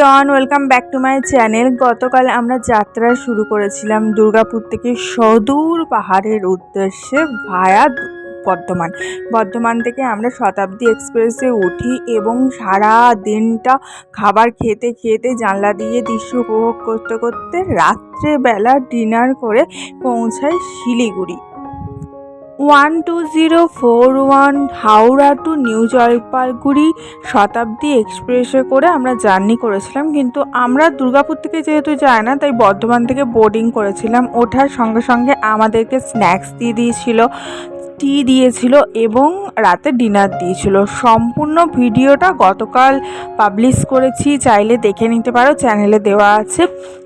Everyone welcome back to my channel গতকাল আমরা যাত্রা শুরু করেছিলাম দুর্গাপুর থেকে সদূর পাহাড়ের উদ্দেশ্যে ভায়া বর্ধমান। বর্ধমান থেকে আমরা শতাব্দী এক্সপ্রেসে উঠি এবং সারা দিনটা খাবার খেতে খেতে জানলা দিয়ে দৃশ্য উপভোগ করতে করতে রাত্রেবেলা ডিনার করে পৌঁছাই Siliguri. One two zero four one Howrah to new Jalpaiguri Shatabdi এক্সপ্রেসে করে আমরা জার্নি করেছিলাম। কিন্তু আমরা দুর্গাপুর থেকে যেহেতু যাই না, তাই বর্ধমান থেকে বোর্ডিং করেছিলাম। ওঠার সঙ্গে সঙ্গে আমাদেরকে স্ন্যাক্স দিয়ে দিয়েছিল। টি দিয়েছিল এবং রাতে ডিনার দিয়েছিল। সম্পূর্ণ ভিডিওটা গতকাল পাবলিশ করেছি, চাইলে দেখে নিতে পারো চ্যানেলে দেওয়া আছে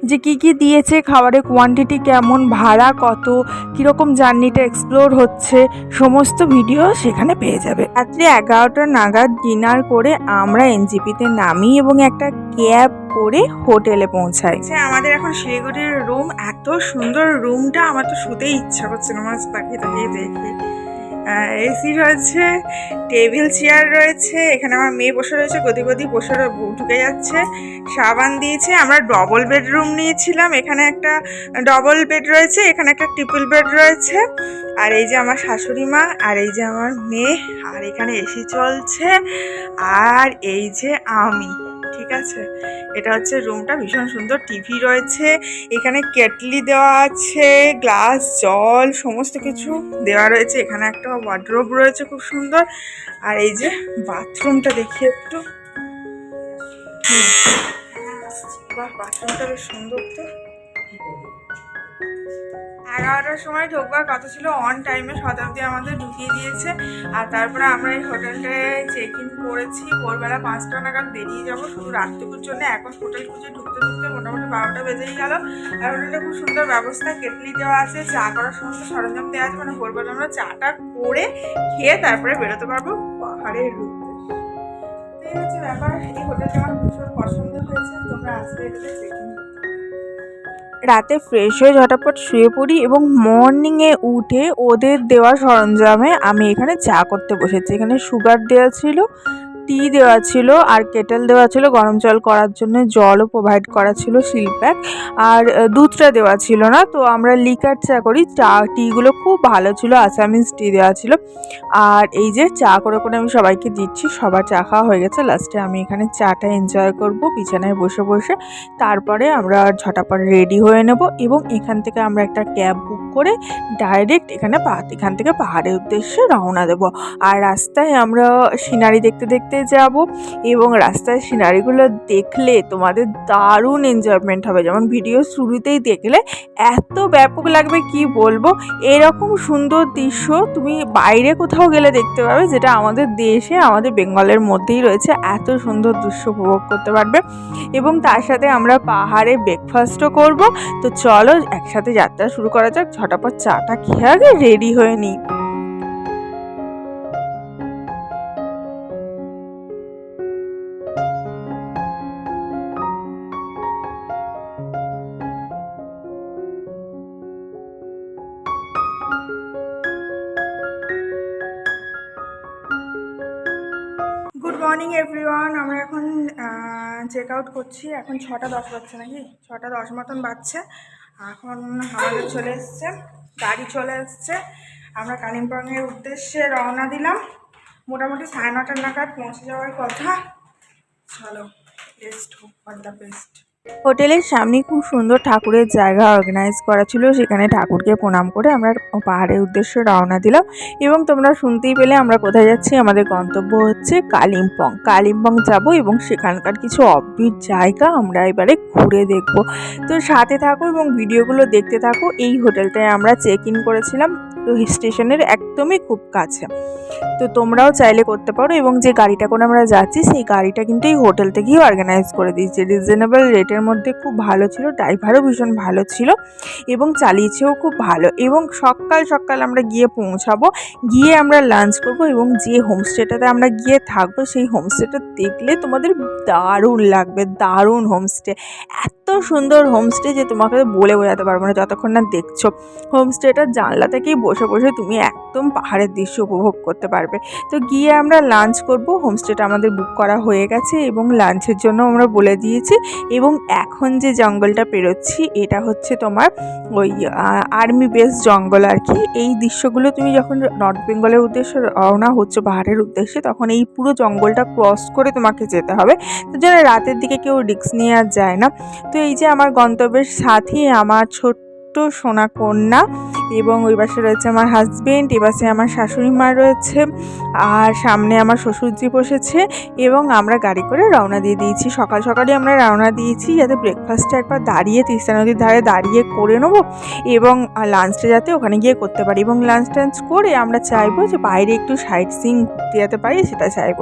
যে কি কি দিয়েছে, খাবারের কোয়ান্টিটি কেমন, ভাড়া কত, কীরকম জার্নিটা এক্সপ্লোর হচ্ছে, সমস্ত ভিডিও সেখানে পেয়ে যাবে। রাত্রি এগারোটা নাগাদ ডিনার করে আমরা এনজিপিতে নামি এবং একটা ক্যাব করে হোটেলে পৌঁছাই। আমাদের এখন শিলিগুড়ির রুম এত সুন্দর রুমটা আমার তো শুতেই ইচ্ছা করছে না আমার তাকিয়ে তাকিয়ে দেখে। এসি রয়েছে টেবিল চেয়ার রয়েছে, এখানে আমার মেয়ে বসে রয়েছে গদি বসে ঢুকে যাচ্ছে, সাবান দিয়েছে, আমরা ডবল বেডরুম নিয়েছিলাম, এখানে একটা ডবল বেড রয়েছে, এখানে একটা ট্রিপল বেড রয়েছে, আর এই যে আমার শাশুড়ি মা, আর এই যে আমার মেয়ে, আর এখানে এসি চলছে, আর এই যে আমি। ঠিক আছে? এটা হচ্ছে রুমটা ভীষণ সুন্দর। টিভি রয়েছে, এখানে কেটলি দেওয়া আছে গ্লাস জল, সমস্ত কিছু দেওয়া রয়েছে। এখানে একটা ওয়ার্ড্রোব রয়েছে খুব সুন্দর। আর এই যে বাথরুমটা দেখি একটু। বাথরুমটা বেশ সুন্দর তো। এগারোটার সময় ঢোকবার কথা ছিল অন টাইমে শতাব্দী আমাদের ঢুকিয়ে দিয়েছে। আর তারপরে আমরা এই হোটেলটায় চেক ইন করেছি, ভোরবেলা পাঁচটা নাগাদ বেরিয়ে যাব, শুধু রাত্রিপুর জন্য। এখন হোটেল খুঁজে ঢুকতে ঢুকতে মোটামুটি বারোটা বেজেই গেল। আর হোটেলটা খুব সুন্দর ব্যবস্থা, কেটলি দেওয়া আছে, চা করার সমস্ত সরঞ্জাম দেওয়া আছে। মানে ভোরবেলা আমরা চাটা করে খেয়ে তারপরে বেরোতে পারব পাহাড়ের তো এই হচ্ছে ব্যাপার। এই হোটেলটা আমার ভীষণ পছন্দ হয়েছে। তোমরা আসলে চেক ইন রাতে ফ্রেশ হয়ে ঝটাপট শুয়ে পড়ি এবং মর্নিংয়ে উঠে ওদের দেওয়া সরঞ্জামে আমি এখানে চা করতে বসেছি। এখানে সুগার দেওয়া ছিল টি দেওয়া ছিল আর কেটেল দেওয়া ছিল। গরম জল করার জন্য জলও প্রোভাইড করা ছিল শিলপ্যাক আর দুধটা দেওয়া ছিল না। তো আমরা লিকার চা করি। চা টিগুলো খুব ভালো ছিল। আসামিস টি দেওয়া ছিল। আর এই যে চা করে করে আমি সবাইকে দিচ্ছি। সবার চা খাওয়া হয়ে গেছে। লাস্টে আমি এখানে চাটা এনজয় করব। বিছানায় বসে বসে। তারপরে আমরা ঝটাপট রেডি হয়ে নেব এবং এখান থেকে আমরা একটা ক্যাব বুক করে ডাইরেক্ট এখানে এখান থেকে পাহাড়ের উদ্দেশ্যে রওনা দেব। আর রাস্তায় আমরা সিনারি দেখতে দেখতে যাব এবং রাস্তায় সিনারিগুলো দেখলে তোমাদের দারুণ এনজয়মেন্ট হবে। যেমন ভিডিও শুরুতেই দেখলে এত ব্যাপক লাগবে কি বলব? এরকম সুন্দর দৃশ্য তুমি বাইরে কোথাও গেলে দেখতে পাবে যেটা আমাদের দেশে, আমাদের বেঙ্গলের মধ্যেই রয়েছে। এত সুন্দর দৃশ্য উপভোগ করতে পারবে এবং তার সাথে আমরা পাহাড়ে ব্রেকফাস্টও করব। তো চলো একসাথে যাত্রা শুরু করা যাক। ঝটাপট চাটা খেয়ে আগে রেডি হয়ে নিই। Morning, everyone. আমরা এখন চেক আউট করছি। এখন ছটা দশ বাজছে নাকি? ছটা দশ মতন বাজছে। এখন হাওয়া চলে এসছে, গাড়ি চলে এসছে। আমরা কালিম্পংয়ের উদ্দেশ্যে রওনা দিলাম। মোটামুটি সাড়ে নটার নাগাদ পৌঁছে যাওয়ার কথা। চলো বেস্ট হোক অল দ্য বেস্ট হোটেলের সামনে খুব সুন্দর ঠাকুরের জায়গা অর্গানাইজ করা ছিল। সেখানে ঠাকুরকে প্রণাম করে আমরা পাহাড়ের উদ্দেশ্যে রওনা দিলাম এবং তোমরা শুনতেই পেলে আমরা কোথায় যাচ্ছি। আমাদের গন্তব্য হচ্ছে কালিম্পং। কালিম্পং যাব এবং সেখানকার কিছু অববিট জায়গা আমরা এবারে ঘুরে দেখব। তো সাথে থাকো এবং ভিডিওগুলো দেখতে থাকো। এই হোটেলটায় আমরা চেক ইন করেছিলাম। তো স্টেশনের একদমই খুব কাছে। তো তোমরাও চাইলে করতে পারো এবং যে গাড়িটা করে আমরা যাচ্ছি, সেই গাড়িটা কিন্তু এই হোটেল থেকেই অর্গানাইজ করে দিয়েছে। রিজনেবল রেটে সিটের মধ্যে খুব ভালো ছিল, ড্রাইভারও ভীষণ ভালো ছিল এবং চালিয়েছেও খুব ভালো এবং সকাল সকাল আমরা গিয়ে পৌঁছাবো, গিয়ে আমরা লাঞ্চ করব এবং যে হোমস্টেটাতে আমরা গিয়ে থাকব সেই হোমস্টেটা দেখলে তোমাদের দারুণ লাগবে, দারুণ হোমস্টে এত সুন্দর হোমস্টে যে তোমাকে বলে বোঝাতে পারব না যতক্ষণ না দেখছ। হোমস্টেটার জানলা থেকেই বসে বসে তুমি একদম পাহাড়ের দৃশ্য উপভোগ করতে পারবে। তো গিয়ে আমরা লাঞ্চ করব হোমস্টেটা আমাদের বুক করা হয়ে গেছে এবং লাঞ্চের জন্য আমরা বলে দিয়েছি এবং এখন যে জঙ্গলটা পেরোচ্ছি, এটা হচ্ছে তোমার ওই আর্মি বেস জঙ্গল আর কি। এই দৃশ্যগুলো তুমি যখন নর্থ বেঙ্গলের উদ্দেশ্যে রওনা হচ্ছে, পাহাড়ের উদ্দেশ্যে, তখন এই পুরো জঙ্গলটা ক্রস করে তোমাকে যেতে হবে। তো যেন রাতের দিকে কেউ রিক্স নিয়ে আর যায় না। তো এই যে আমার গন্তব্যের সাথী, আমার ছোট্ট সোনা কন্যা এবং ওই পাশে রয়েছে আমার হাজব্যান্ড এ পাশে আমার শাশুড়ি মা রয়েছে, আর সামনে আমার শ্বশুরজি বসেছে এবং আমরা গাড়ি করে রওনা দিয়ে দিয়েছি। সকাল সকালে আমরা রওনা দিয়েছি যাতে ব্রেকফাস্টটা একবার দাঁড়িয়ে তিস্তা নদীর ধারে দাঁড়িয়ে করে নেব এবং লাঞ্চটা যাতে ওখানে গিয়ে করতে পারি এবং লাঞ্চ টাঞ্চ করে আমরা চাইব যে বাইরে একটু সাইট সিং ঘুরতে যেতে পারি সেটা চাইব।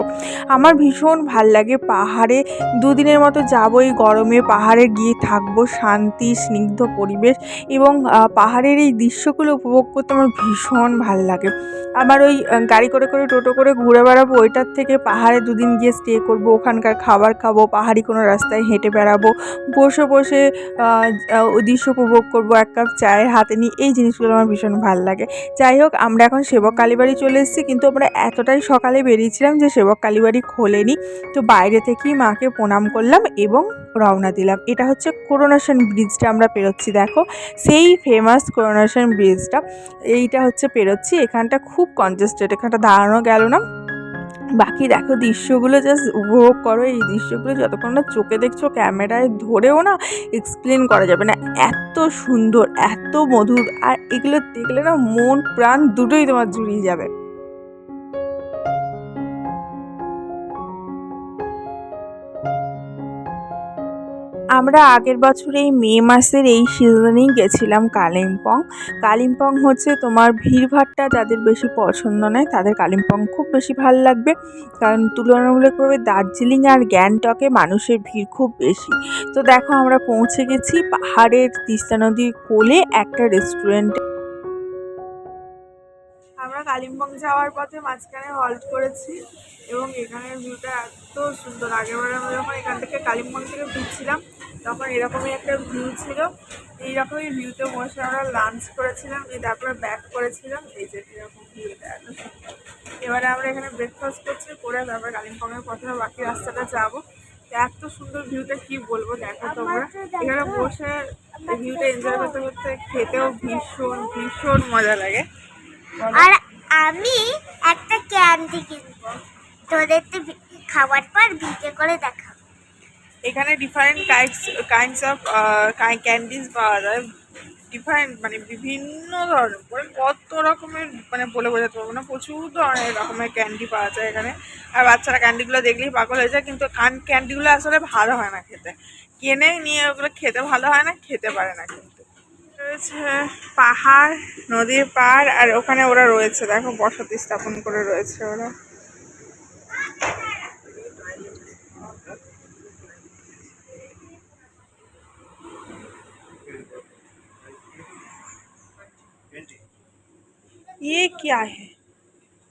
আমার ভীষণ ভালো লাগে পাহাড়ে, দুদিনের মতো যাব এই গরমে, পাহাড়ে গিয়ে থাকব, শান্তি, স্নিগ্ধ পরিবেশ এবং পাহাড়ের এই দৃশ্যগুলো উপভোগ করতে আমার ভীষণ ভালো লাগে। আমার ওই গাড়ি করে করে, টোটো করে ঘুরে বেড়াবো, ওইটার থেকে পাহাড়ে দুদিন গিয়ে স্টে করব, ওখানকার খাবার খাব, পাহাড়ি কোনো রাস্তায় হেঁটে বেড়াবো, বসে বসে দৃশ্য উপভোগ করব, এক কাপ চায়ের হাতে নিয়ে, এই জিনিসগুলো আমার ভীষণ ভালো লাগে। যাই হোক, আমরা এখন সেবক কালীবাড়ি চলে এসেছি, কিন্তু আমরা এতটাই সকালে বেরিয়েছিলাম যে সেবক কালীবাড়ি খোলেনি। তো বাইরে থেকেই মাকে প্রণাম করলাম এবং রওনা দিলাম। এটা হচ্ছে করোনেশন ব্রিজটা আমরা পেরোচ্ছি, দেখো। সেই ফেমাস করোনেশন ব্রিজটা এইটা হচ্ছে পেরোচ্ছি। এখানটা খুব কনজেস্টেড এখানটা দাঁড়ানো গেল না। বাকি দেখো দৃশ্যগুলো জাস্ট উপভোগ করো। এই দৃশ্যগুলো যতক্ষণ না চোখে দেখছ, ক্যামেরায় ধরেও না এক্সপ্লেন করা যাবে না। এত সুন্দর, এত মধুর। আর এগুলো দেখলে না মন প্রাণ দুটোই তোমার জুড়িয়ে যাবে। আমরা আগের বছর এই মে মাসের এই সিজনেই গেছিলাম কালিম্পং। কালিম্পং হচ্ছে তোমার ভিড়ভাট্টা যাদের বেশি পছন্দ নয়, তাদের কালিম্পং খুব বেশি ভালো লাগবে। কারণ তুলনামূলকভাবে দার্জিলিং আর গ্যাংটকে মানুষের ভিড় খুব বেশি। তো দেখো আমরা পৌঁছে গেছি পাহাড়ের তিস্তা নদীর কোলে একটা রেস্টুরেন্টে। আমরা কালিম্পং যাওয়ার পথে মাঝখানে হল্ট করেছি। এবং এখানের ভিউটা এত সুন্দর। আগেরবার আমরা যখন এখান থেকে কালিম্পং থেকে ফিরছিলাম তখন এরকমই একটা ভিউ ছিল। এইরকমই ভিউতে বসে আমরা লাঞ্চ করেছিলাম দিয়ে তারপরে ব্যাক করেছিলাম এই যে এরকম ভিউটা এত সুন্দর। এবারে আমরা এখানে ব্রেকফাস্ট করছি করে তারপরে কালিম্পংয়ের পথে বাকি রাস্তাটা যাব। এত সুন্দর ভিউটা কি বলব দেখো তোমরা। এখানে বসে ভিউটা এনজয় করতে করতে খেতেও ভীষণ ভীষণ মজা লাগে। আর আমি একটা ক্যান্ডি কিনবো। তোদের খাবার পর ভিডিও করে দেখাবো এখানে different types kinds of candies পাওয়া যায়। ডিফারেন্ট মানে বিভিন্ন ধরনের মানে কত রকমের মানে বলে বোঝাতে পারব না। প্রচুর ধরনের রকমের ক্যান্ডি পাওয়া যায় এখানে। আর বাচ্চারা ক্যান্ডিগুলো দেখলেই পাগল হয়ে যায়, কিন্তু কান ক্যান্ডিগুলো আসলে ভালো হয় না খেতে। কিনে নিয়ে ওগুলো খেতে ভালো হয় না, খেতে পারে না কিন্তু। রয়েছে পাহাড়, নদীর পাড়, আর ওখানে ওরা রয়েছে। দেখো, বসতি স্থাপন করে রয়েছে ওরা। ये क्या है?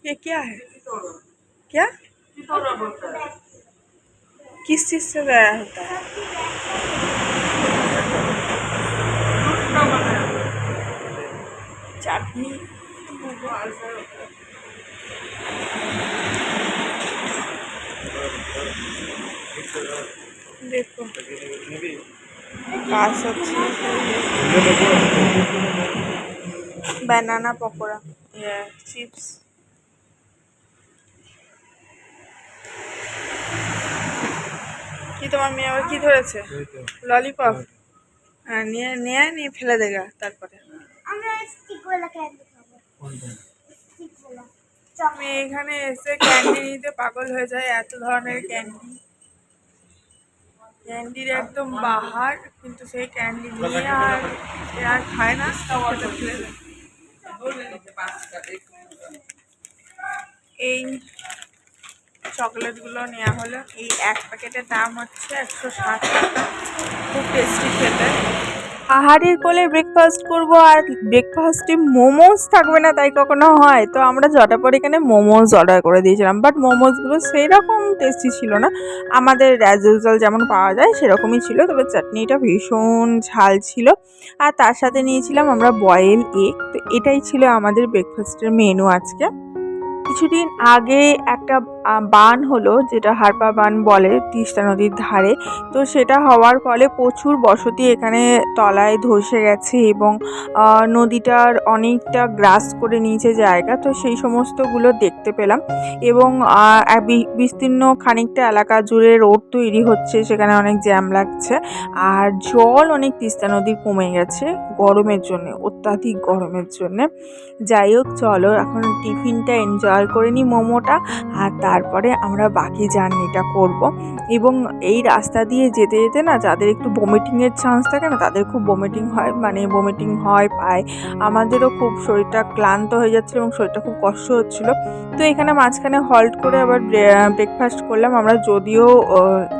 ये क्या है? क्या? किस चीज़ से तैयार होता है? चाटनी। देखो কাজ হচ্ছে। ব্যানানা পকোড়া। চিপস কি তোমার মেয়ে আবার কি ধরেছে? ললিপপ হ্যাঁ নিয়ে নিয়ে নিয়ে ফেলে দেগা তারপরে। আমরা স্টিকওয়ালা ক্যান্ডি খাব আমি এখানে এসে ক্যান্ডি নিতে পাগল হয়ে যায় এত ধরনের ক্যান্ডি ক্যান্ডির একদম বাহার, কিন্তু সেই ক্যান্ডি নিয়ে আর আর খায় না। এই চকলেটগুলো নেওয়া হলো। এই এক প্যাকেটের দাম হচ্ছে একশো ষাট টাকা। খুব টেস্টি খেতে। পাহাড়ের কোলে ব্রেকফাস্ট করব আর ব্রেকফাস্টে মোমোজ থাকবে না, তাই কখনো হয়। তো আমরা জটাপর এখানে মোমোজ অর্ডার করে দিয়েছিলাম। বাট মোমোজগুলো সেই রকম টেস্টি ছিল না। আমাদের অ্যাজ ইউজুয়াল যেমন পাওয়া যায় সেরকমই ছিল, তবে চাটনিটা ভীষণ ঝাল ছিল। আর তার সাথে নিয়েছিলাম আমরা বয়েল এগ তো এটাই ছিল আমাদের ব্রেকফাস্টের মেনু আজকে। কিছুদিন আগে একটা বান হলো, যেটা হারপা বান বলে তিস্তা নদীর ধারে। তো সেটা হওয়ার ফলে প্রচুর বসতি এখানে তলায় ধসে গেছে এবং নদীটার অনেকটা গ্রাস করে নিয়েছে জায়গা। তো সেই সমস্তগুলো দেখতে পেলাম এবং বিস্তীর্ণ খানিকটা এলাকা জুড়ে রোড তৈরি হচ্ছে, সেখানে অনেক জ্যাম লাগছে। আর জল অনেক তিস্তা নদী কমে গেছে গরমের জন্য, অত্যাধিক গরমের জন্যে। যাই হোক, চলো, এখন টিফিনটা এনজয় করে নিই মোমোটা। আর তারপরে আমরা বাকি জার্নিটা করব। এবং এই রাস্তা দিয়ে যেতে যেতে না যাদের একটু বমিটিংয়ের চান্স থাকে না, তাদের খুব বমিটিং হয় মানে বমিটিং হয়, পায়। আমাদেরও খুব শরীরটা ক্লান্ত হয়ে যাচ্ছিল এবং শরীরটা খুব কষ্ট হচ্ছিল। তো এখানে মাঝখানে হল্ট করে আবার ব্রেকফাস্ট করলাম। আমরা যদিও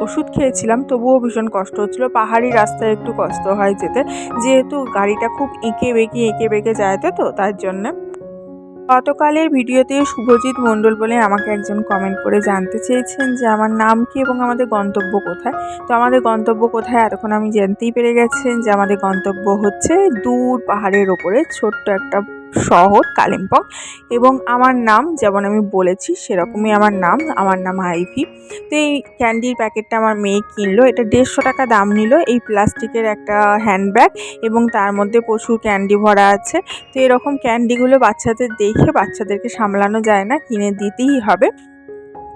ওষুধ খেয়েছিলাম, তবুও ভীষণ কষ্ট হচ্ছিল। পাহাড়ি রাস্তায় একটু কষ্ট হয় যেতে। যেহেতু গাড়িটা খুব এঁকে বেঁকে এঁকে বেঁকে যায় তো তো, তার জন্যে। গতকালের ভিডিওতে শুভজিৎ মণ্ডল বলে আমাকে একজন কমেন্ট করে জানতে চেয়েছেন যে আমার নাম কি এবং আমাদের গন্তব্য কোথায়? তো আমাদের গন্তব্য কোথায়? এতক্ষণ আমি জানতেই পেরে গেছেন যে আমাদের গন্তব্য হচ্ছে দূর পাহাড়ের ওপরে ছোট্ট একটা শহর, কালিম্পং এবং আমার নাম যেমন আমি বলেছি সেরকমই আমার নাম আমার নাম আইভি তো এই ক্যান্ডির প্যাকেটটা আমার মেয়ে কিনলো, এটা দেড়শো টাকা দাম নিল এই প্লাস্টিকের একটা হ্যান্ডব্যাগ এবং তার মধ্যে প্রচুর ক্যান্ডি ভরা আছে। তো এরকম ক্যান্ডিগুলো বাচ্চাদের দেখে বাচ্চাদেরকে সামলানো যায় না, কিনে দিতেই হবে।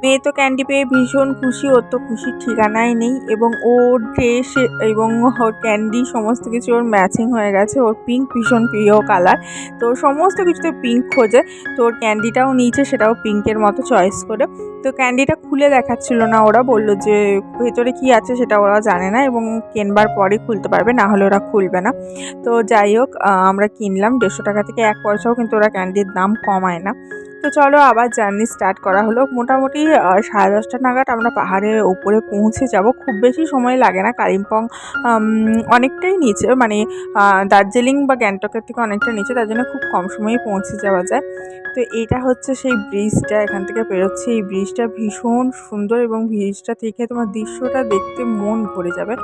মেয়ে তো ক্যান্ডি পেয়ে ভীষণ খুশি, ওর তো খুশির ঠিকানাই নেই এবং ওর ড্রেস এবং ওর ক্যান্ডি সমস্ত কিছু ওর ম্যাচিং হয়ে গেছে, ওর পিঙ্ক ভীষণ প্রিয় কালার তো সমস্ত কিছুতে পিঙ্ক খোঁজে, তো ওর ক্যান্ডিটাও নিয়েছে, সেটাও পিঙ্কের মতো চয়েস করে, তো ক্যান্ডিটা খুলে দেখাচ্ছিল না ওরা, বলল যে ভেতরে কি আছে সেটা ওরা জানে না এবং কেনবার পরে খুলতে পারবে, না হলে ওরা খুলবে না, তো যাই হোক আমরা কিনলাম, দেড়শো টাকা থেকে এক পয়সাও কিন্তু ওরা ক্যান্ডির দাম কমায় না তো চলো আবার জার্নি স্টার্ট করা হলো। মোটামুটি সাড়ে দশটা নাগাদ আমরা পাহাড়ের উপরে পৌঁছে যাব। খুব বেশি সময় লাগে না। কালিম্পং অনেকটাই নিচে মানে দার্জিলিং বা গ্যাংটকের থেকে অনেকটা নিচে, তার জন্য খুব কম সময়ে পৌঁছে যাওয়া যায়। তো এটা হচ্ছে সেই ব্রিজটা, এখান থেকে বেরোচ্ছে। এই ব্রিজটা ভীষণ সুন্দর এবং ব্রিজটা থেকে তোমার দৃশ্যটা দেখতে মন ভরে যাবে।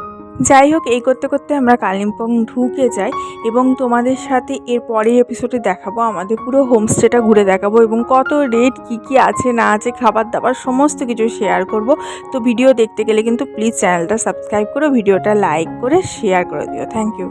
যাই হোক, এই করতে করতে আমরা কালিম্পং ঢুকে যাই এবং তোমাদের সাথে এর পরের এপিসোডে দেখাবো। আমাদের পুরো হোমস্টেটা ঘুরে দেখাবো এবং কত রেট কি কি আছে, না আছে খাবার দাবার সমস্ত কিছু শেয়ার করব। তো ভিডিও দেখতে গেলে কিন্তু প্লিজ চ্যানেলটা সাবস্ক্রাইব করো ভিডিওটা লাইক করে শেয়ার করে দিও। Thank you